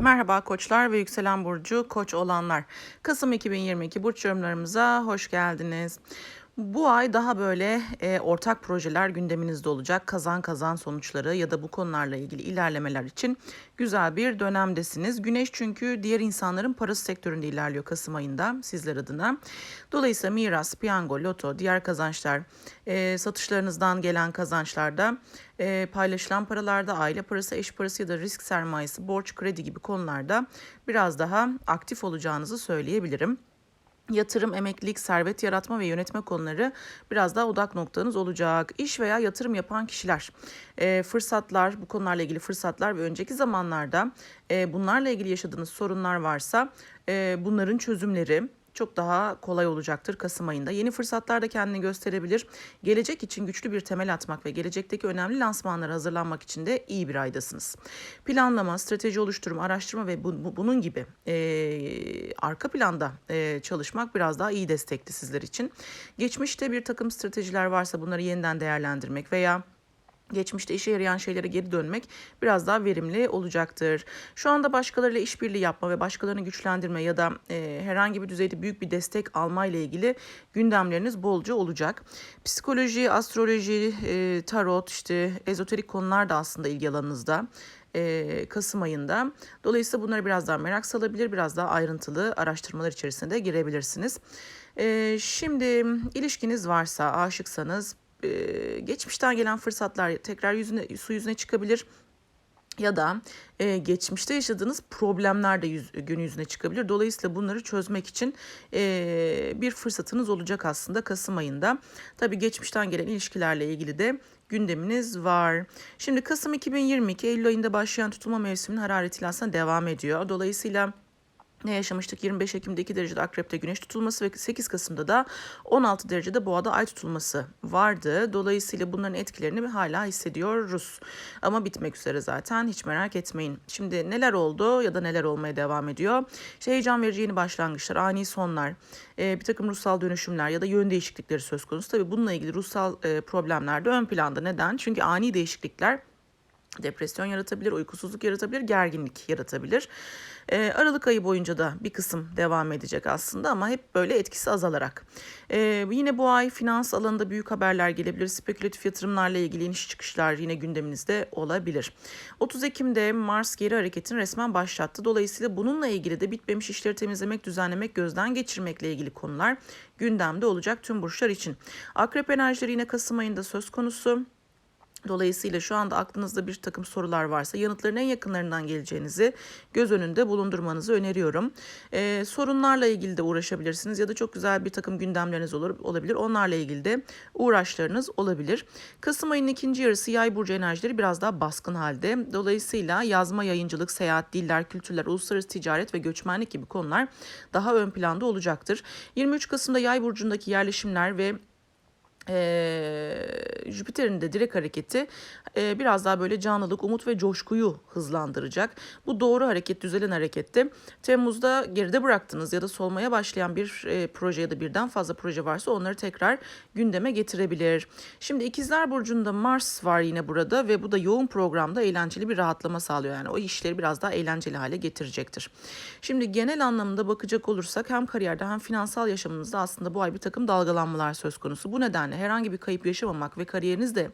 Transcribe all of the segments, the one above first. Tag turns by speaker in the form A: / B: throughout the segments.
A: Merhaba koçlar ve yükselen burcu koç olanlar. Kasım 2022 burç yorumlarımıza hoş geldiniz. Bu ay daha böyle e, ortak projeler gündeminizde olacak. Kazan kazan sonuçları ya da bu konularla ilgili ilerlemeler için güzel bir dönemdesiniz. Güneş çünkü diğer insanların parası sektöründe ilerliyor Kasım ayında sizler adına. Dolayısıyla miras, piyango, loto, diğer kazançlar, e, satışlarınızdan gelen kazançlarda, e, paylaşılan paralarda, aile parası, eş parası ya da risk sermayesi, borç, kredi gibi konularda biraz daha aktif olacağınızı söyleyebilirim. Yatırım, emeklilik, servet yaratma ve yönetme konuları biraz daha odak noktanız olacak. İş veya yatırım yapan kişiler, e, fırsatlar, bu konularla ilgili fırsatlar ve önceki zamanlarda e, bunlarla ilgili yaşadığınız sorunlar varsa e, bunların çözümleri çok daha kolay olacaktır Kasım ayında. Yeni fırsatlar da kendini gösterebilir. Gelecek için güçlü bir temel atmak ve gelecekteki önemli lansmanlara hazırlanmak için de iyi bir aydasınız. Planlama, strateji oluşturma, araştırma ve bu, bu, bunun gibi e, arka planda e, çalışmak biraz daha iyi destekli sizler için. Geçmişte bir takım stratejiler varsa bunları yeniden değerlendirmek veya geçmişte işe yarayan şeylere geri dönmek biraz daha verimli olacaktır. Şu anda başkalarıyla işbirliği yapma ve başkalarını güçlendirme ya da e, herhangi bir düzeyde büyük bir destek alma ile ilgili gündemleriniz bolca olacak. Psikoloji, astroloji, e, tarot, işte ezoterik konular da aslında ilgi alanınızda. E, Kasım ayında. Dolayısıyla bunlara biraz daha merak salabilir, biraz daha ayrıntılı araştırmalar içerisinde de girebilirsiniz. E, şimdi ilişkiniz varsa, aşıksanız e, geçmişten gelen fırsatlar tekrar yüzüne, su yüzüne çıkabilir ya da e, geçmişte yaşadığınız problemler de yüz, gün yüzüne çıkabilir. Dolayısıyla bunları çözmek için e, bir fırsatınız olacak aslında Kasım ayında. Tabii geçmişten gelen ilişkilerle ilgili de gündeminiz var. Şimdi Kasım 2022 Eylül ayında başlayan tutulma mevsiminin hararetiyle aslında devam ediyor. Dolayısıyla ne yaşamıştık? 25 Ekim'de 2 derecede akrepte güneş tutulması ve 8 Kasım'da da 16 derecede boğada ay tutulması vardı. Dolayısıyla bunların etkilerini hala hissediyoruz. Ama bitmek üzere zaten hiç merak etmeyin. Şimdi neler oldu ya da neler olmaya devam ediyor? İşte heyecan verici yeni başlangıçlar, ani sonlar, bir takım ruhsal dönüşümler ya da yön değişiklikleri söz konusu. Tabii bununla ilgili ruhsal problemler de ön planda. Neden? Çünkü ani değişiklikler depresyon yaratabilir, uykusuzluk yaratabilir, gerginlik yaratabilir. E, Aralık ayı boyunca da bir kısım devam edecek aslında ama hep böyle etkisi azalarak. E, yine bu ay finans alanında büyük haberler gelebilir. Spekülatif yatırımlarla ilgili iniş çıkışlar yine gündeminizde olabilir. 30 Ekim'de Mars geri hareketini resmen başlattı. Dolayısıyla bununla ilgili de bitmemiş işleri temizlemek, düzenlemek, gözden geçirmekle ilgili konular gündemde olacak tüm burçlar için. Akrep enerjileri yine Kasım ayında söz konusu. Dolayısıyla şu anda aklınızda bir takım sorular varsa yanıtların en yakınlarından geleceğinizi göz önünde bulundurmanızı öneriyorum. Ee, sorunlarla ilgili de uğraşabilirsiniz ya da çok güzel bir takım gündemleriniz olur, olabilir. Onlarla ilgili de uğraşlarınız olabilir. Kasım ayının ikinci yarısı yay burcu enerjileri biraz daha baskın halde. Dolayısıyla yazma, yayıncılık, seyahat, diller, kültürler, uluslararası ticaret ve göçmenlik gibi konular daha ön planda olacaktır. 23 Kasım'da yay burcundaki yerleşimler ve e, Jüpiter'in de direkt hareketi e, biraz daha böyle canlılık, umut ve coşkuyu hızlandıracak. Bu doğru hareket, düzelen harekette Temmuz'da geride bıraktınız ya da solmaya başlayan bir e, proje ya da birden fazla proje varsa onları tekrar gündeme getirebilir. Şimdi İkizler Burcu'nda Mars var yine burada ve bu da yoğun programda eğlenceli bir rahatlama sağlıyor. Yani o işleri biraz daha eğlenceli hale getirecektir. Şimdi genel anlamda bakacak olursak hem kariyerde hem finansal yaşamınızda aslında bu ay bir takım dalgalanmalar söz konusu. Bu nedenle herhangi bir kayıp yaşamamak ve kariyerinizde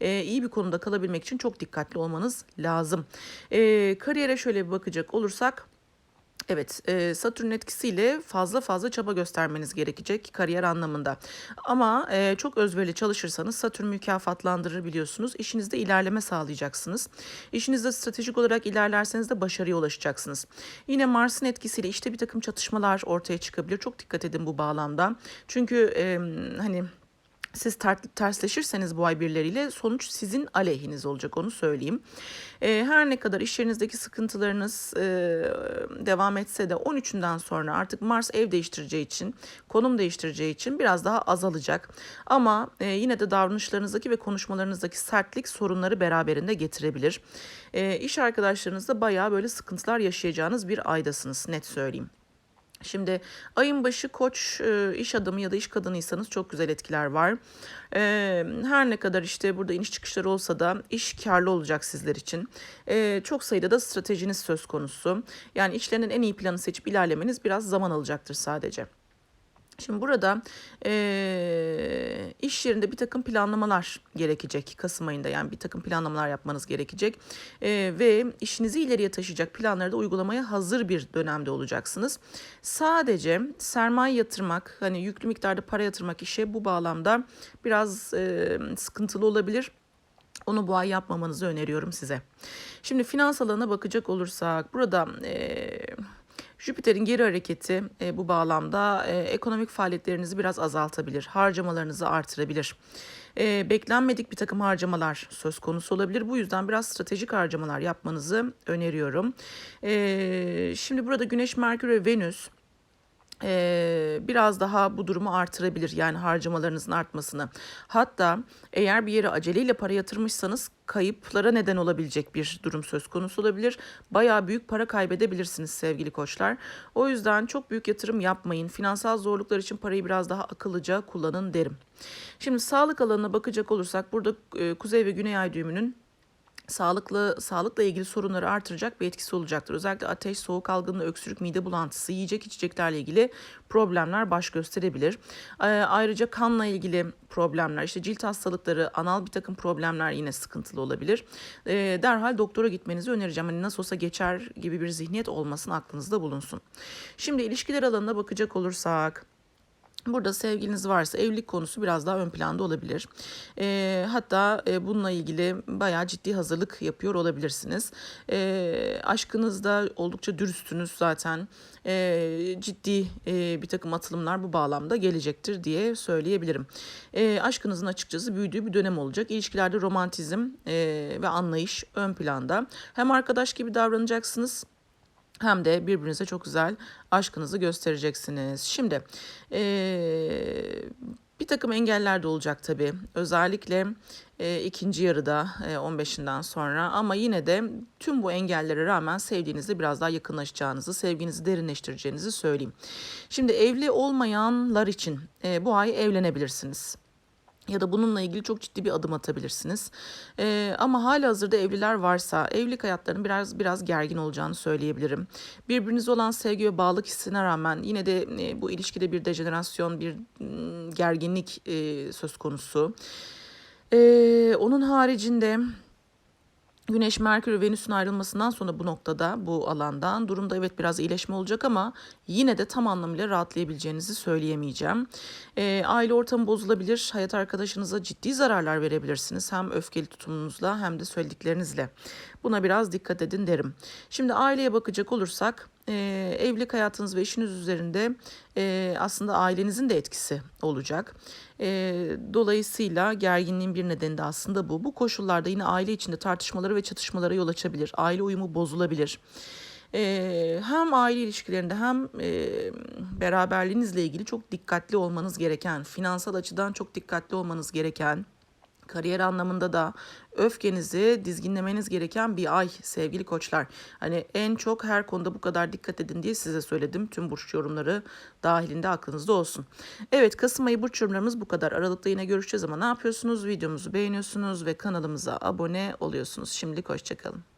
A: e, iyi bir konuda kalabilmek için çok dikkatli olmanız lazım. E, kariyere şöyle bir bakacak olursak Evet, e, Satürn etkisiyle fazla fazla çaba göstermeniz gerekecek kariyer anlamında. Ama e, çok özverili çalışırsanız Satürn mükafatlandırır biliyorsunuz. İşinizde ilerleme sağlayacaksınız. İşinizde stratejik olarak ilerlerseniz de başarıya ulaşacaksınız. Yine Mars'ın etkisiyle işte bir takım çatışmalar ortaya çıkabilir. Çok dikkat edin bu bağlamda. Çünkü hani siz tersleşirseniz bu ay birileriyle sonuç sizin aleyhiniz olacak onu söyleyeyim. E, her ne kadar iş yerinizdeki sıkıntılarınız e, devam etse de 13'ünden sonra artık Mars ev değiştireceği için, konum değiştireceği için biraz daha azalacak. Ama e, yine de davranışlarınızdaki ve konuşmalarınızdaki sertlik sorunları beraberinde getirebilir. E, iş arkadaşlarınızda bayağı böyle sıkıntılar yaşayacağınız bir aydasınız net söyleyeyim. Şimdi ayın başı koç e, iş adamı ya da iş kadınıysanız çok güzel etkiler var. E, her ne kadar işte burada iniş çıkışları olsa da iş karlı olacak sizler için. E, çok sayıda da stratejiniz söz konusu. Yani işlerinin en iyi planı seçip ilerlemeniz biraz zaman alacaktır sadece. Şimdi burada e, iş yerinde bir takım planlamalar gerekecek Kasım ayında yani bir takım planlamalar yapmanız gerekecek e, ve işinizi ileriye taşıyacak planları da uygulamaya hazır bir dönemde olacaksınız. Sadece sermaye yatırmak hani yüklü miktarda para yatırmak işe bu bağlamda biraz e, sıkıntılı olabilir. Onu bu ay yapmamanızı öneriyorum size. Şimdi finans alanına bakacak olursak burada e, Jüpiter'in geri hareketi e, bu bağlamda e, ekonomik faaliyetlerinizi biraz azaltabilir, harcamalarınızı artırabilir. E, beklenmedik bir takım harcamalar söz konusu olabilir. Bu yüzden biraz stratejik harcamalar yapmanızı öneriyorum. E, şimdi burada Güneş, Merkür ve Venüs e, biraz daha bu durumu artırabilir. Yani harcamalarınızın artmasını. Hatta eğer bir yere aceleyle para yatırmışsanız kayıplara neden olabilecek bir durum söz konusu olabilir. Bayağı büyük para kaybedebilirsiniz sevgili koçlar. O yüzden çok büyük yatırım yapmayın. Finansal zorluklar için parayı biraz daha akıllıca kullanın derim. Şimdi sağlık alanına bakacak olursak burada e, kuzey ve güney ay düğümünün sağlıklı sağlıkla ilgili sorunları artıracak bir etkisi olacaktır. Özellikle ateş, soğuk algınlığı, öksürük, mide bulantısı, yiyecek içeceklerle ilgili problemler baş gösterebilir. Ee, ayrıca kanla ilgili problemler, işte cilt hastalıkları, anal bir takım problemler yine sıkıntılı olabilir. Ee, derhal doktora gitmenizi önereceğim. Hani nasıl olsa geçer gibi bir zihniyet olmasın aklınızda bulunsun. Şimdi ilişkiler alanına bakacak olursak Burada sevgiliniz varsa evlilik konusu biraz daha ön planda olabilir. E, hatta e, bununla ilgili bayağı ciddi hazırlık yapıyor olabilirsiniz. E, aşkınızda oldukça dürüstünüz zaten. E, ciddi e, bir takım atılımlar bu bağlamda gelecektir diye söyleyebilirim. E, aşkınızın açıkçası büyüdüğü bir dönem olacak. İlişkilerde romantizm e, ve anlayış ön planda. Hem arkadaş gibi davranacaksınız hem de birbirinize çok güzel aşkınızı göstereceksiniz. Şimdi ee, bir takım engeller de olacak tabii. Özellikle e, ikinci yarıda e, 15'inden sonra ama yine de tüm bu engellere rağmen sevdiğinizle biraz daha yakınlaşacağınızı, sevginizi derinleştireceğinizi söyleyeyim. Şimdi evli olmayanlar için e, bu ay evlenebilirsiniz ya da bununla ilgili çok ciddi bir adım atabilirsiniz. Ee, ama hala hazırda evliler varsa evlilik hayatlarının biraz biraz gergin olacağını söyleyebilirim. Birbirinize olan sevgi ve bağlılık hissine rağmen yine de e, bu ilişkide bir dejenerasyon, bir m, gerginlik e, söz konusu. Ee, onun haricinde Güneş, Merkür ve Venüs'ün ayrılmasından sonra bu noktada, bu alandan durumda evet biraz iyileşme olacak ama yine de tam anlamıyla rahatlayabileceğinizi söyleyemeyeceğim. E, aile ortamı bozulabilir, hayat arkadaşınıza ciddi zararlar verebilirsiniz. Hem öfkeli tutumunuzla hem de söylediklerinizle. Buna biraz dikkat edin derim. Şimdi aileye bakacak olursak e, evlilik hayatınız ve işiniz üzerinde e, aslında ailenizin de etkisi olacak. E, dolayısıyla gerginliğin bir nedeni de aslında bu. Bu koşullarda yine aile içinde tartışmaları ve çatışmalara yol açabilir. Aile uyumu bozulabilir. E, hem aile ilişkilerinde hem e, beraberliğinizle ilgili çok dikkatli olmanız gereken, finansal açıdan çok dikkatli olmanız gereken Kariyer anlamında da öfkenizi dizginlemeniz gereken bir ay sevgili koçlar. Hani en çok her konuda bu kadar dikkat edin diye size söyledim. Tüm burç yorumları dahilinde aklınızda olsun. Evet Kasım ayı burç yorumlarımız bu kadar. Aralıkta yine görüşeceğiz ama ne yapıyorsunuz? Videomuzu beğeniyorsunuz ve kanalımıza abone oluyorsunuz. Şimdilik hoşçakalın.